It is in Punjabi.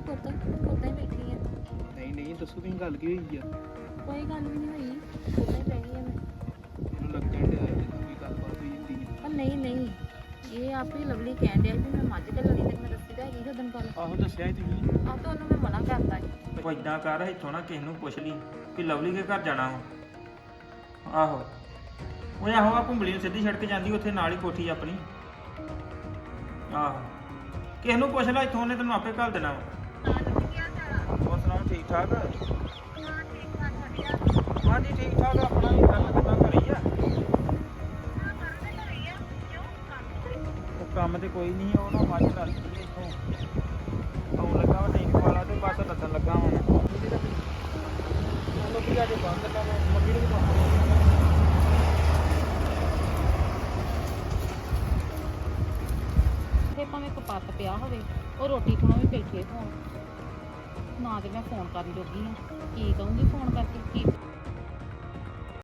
ਨਹੀਂ ਪੁੱਤ ਉਦਾਂ ਹੀ ਬੈਠੀ ਆ। ਨਹੀਂ ਨਹੀਂ ਦੱਸੋ ਤੁਸੀਂ ਗੱਲ ਕੀ ਹੋਈ ਆ? ਕੋਈ ਗੱਲ ਵੀ ਨਹੀਂ ਹੋਈ ਉਦਾਂ ਹੀ ਬੈਠੀ ਆ ਮੈਂ। ਮੈਨੂੰ ਲੱਗਣ ਡਿਆ ਜਿੱਦਾਂ ਕੋਈ ਗੱਲਬਾਤ ਹੋਈ ਹੁੰਦੀ ਹੈ ਪਰ ਨਹੀਂ ਨਹੀਂ ਇਹ ਆਪੇ ਲਵਲੀ ਕਹਿਣ ਡਿਆ ਵੀ ਮੈਂ ਮੱਝ ਕੱਲਣੀ ਤੇ ਮੈਂ ਦੱਸੀ ਤਾਂ ਹੈਗੀ ਉਦੋਂ ਗੱਲ ਆਹੋ ਦੱਸਿਆ ਸੀ ਤੁਸੀਂ। ਆਹ ਤਾਂ ਉਹਨੂੰ ਮੈਂ ਮਨਾ ਕਰਤਾ ਸੀ। ਉਹ ਇਦਾਂ ਕਰ ਇੱਥੋਂ ਨਾ ਕਿਸੇ ਨੂੰ ਪੁੱਛ ਲਈ ਕਿ ਲਵਲੀ ਦੇ ਘਰ ਜਾਣਾ ਵਾ। ਆਹੋ। ਉਹ ਆਹੋ ਆ ਘੁੰਬਲੀ ਨੂੰ ਸਿੱਧੀ ਸੜਕ ਜਾਂਦੀ ਉੱਥੇ ਨਾਲ ਹੀ ਕੋਠੀ ਆਪਣੀ। ਆਹੋ। ਕਿਸੇ ਨੂੰ ਪੁੱਛ ਲੈ ਇੱਥੋਂ ਉਹਨੇ ਤੈਨੂੰ ਆਪੇ ਘੱਲ ਦੇਣਾ ਵਾ। ਹੋਰ ਸੁਣਾਓ ਠੀਕ ਠਾਕ? ਹਾਂਜੀ ਠੀਕ ਠਾਕ ਆਪਣਾ ਵੀ ਗੱਲ ਕਿੰਨਾ ਕਰੀ ਆ? ਉਹ ਕੰਮ ਤੇ ਕੋਈ ਨਹੀਂ ਉਹ ਨਾ ਮੱਝ ਕਰ ਲਈ ਇੱਥੋਂ। ਆਉਣ ਲੱਗਾ ਵਾ ਟੈਂਕ ਵਾਲਾ ਤੇ ਬਸ ਲੱਦਣ ਲੱਗਾ ਹੁਣ ਚਲੋ ਵੀ ਅੱਜ ਬੰਦ ਕਰ ਮੰਮੀ ਨੂੰ ਵੀ ਕਹਾਂ ਤੇ ਭਾਵੇਂ ਕਪੱਤ ਪਿਆ ਹੋਵੇ ਉਹ ਰੋਟੀ ਖਾਣੋਂ ਵੀ ਬੈਠੇ ਹੋਣ ਨਾ ਤੇ ਮੈਂ ਫੋਨ ਕਰਨ ਜੋਗੀ ਹਾਂ ਕੀ ਕਹੂੰਗੀ ਫੋਨ ਕਰਕੇ ਕੀ